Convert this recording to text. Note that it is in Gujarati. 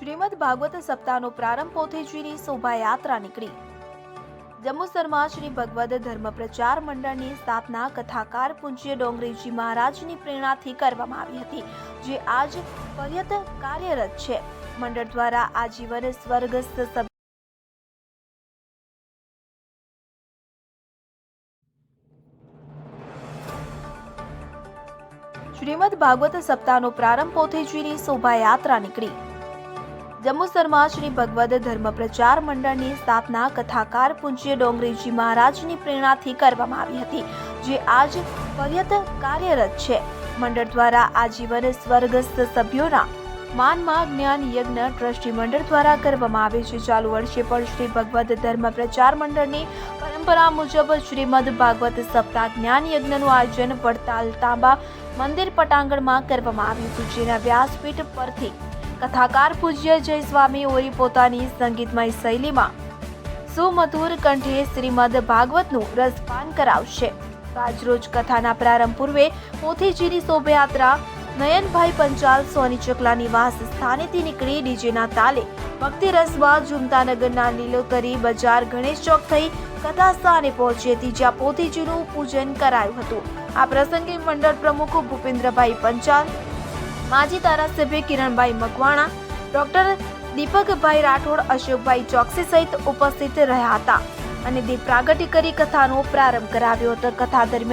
શ્રીમદ ભાગવત સપ્તાહનો પ્રારંભ પોથેજીની શોભાયાત્રા નીકળી. જંબુસરમાં શ્રી ભગવદ ધર્મ પ્રચાર મંડળની સ્થાપના કથાકાર પૂજ્ય ડોંગરેજી મહારાજની પ્રેરણાથી કરવામાં આવી હતી, જે આજ પર્યત કાર્યરત છે. મંડળ દ્વારા આજીવન સ્વર્ગસ્થ શ્રીમદ ભાગવત સપ્તાહનો પ્રારંભ પોથેજીની શોભાયાત્રા નીકળી. જંબુસરમાં શ્રી ભગવદ ધર્મ પ્રચાર મંડળની સ્થાપના કથાકાર પૂજ્ય ડોંગરીજી મહારાજની પ્રેરણાથી કરવામાં આવી હતી, જે આજ પર્યત કાર્યરત છે. મંડળ દ્વારા આજીવન સ્વર્ગસ્થ સભ્યોના માનમાં જ્ઞાન, યજ્ઞ, ટ્રસ્ટી મંડળ દ્વારા કરવામાં આવે છે. ચાલુ વર્ષે પણ શ્રી ભગવદ ધર્મ પ્રચાર મંડળની પરંપરા મુજબ શ્રીમદ ભાગવત સપ્તાહ જ્ઞાન યજ્ઞનું આયોજન પડતાલ તાંબા મંદિર પટાંગણમાં કરવામાં આવ્યું હતું, જેના વ્યાસપીઠ પરથી કથાકાર પૂજ્ય જય સ્વામી ઓરી પોતાની સંગીતમય શૈલીમાં. સુમધુર કંઠે શ્રીમદ ભાગવતનું રસપાન કરાવશે. આજરોજ કથાના પ્રારંભ પૂર્વે પોથીજીની શોભાયાત્રા નયનભાઈ પંચાલ સોની ચકલા નિવાસ સ્થાનેથી નીકળી ડીજેના તાલે. ભક્તિ રસમાં ઝુમતાનગરના લીલોતરી બજાર ગણેશ ચોક થઈ કથા સ્થાને પહોંચી હતી, જ્યાં પોથીજીનું પૂજન કરાયું હતું. આ પ્રસંગે મંડળ પ્રમુખ ભૂપેન્દ્રભાઈ પંચાલ માજી ધારાસભ્ય કિરણભાઈ મકવાણા, ડોક્ટર દીપકભાઈ રાઠોડ, અશોકભાઈ ચોકસી સહિત ઉપસ્થિત રહ્યા હતા અને દીપ પ્રાગટ્ય કરી કથાનો પ્રારંભ કરાવ્યો હતો. કથા દરમિયાન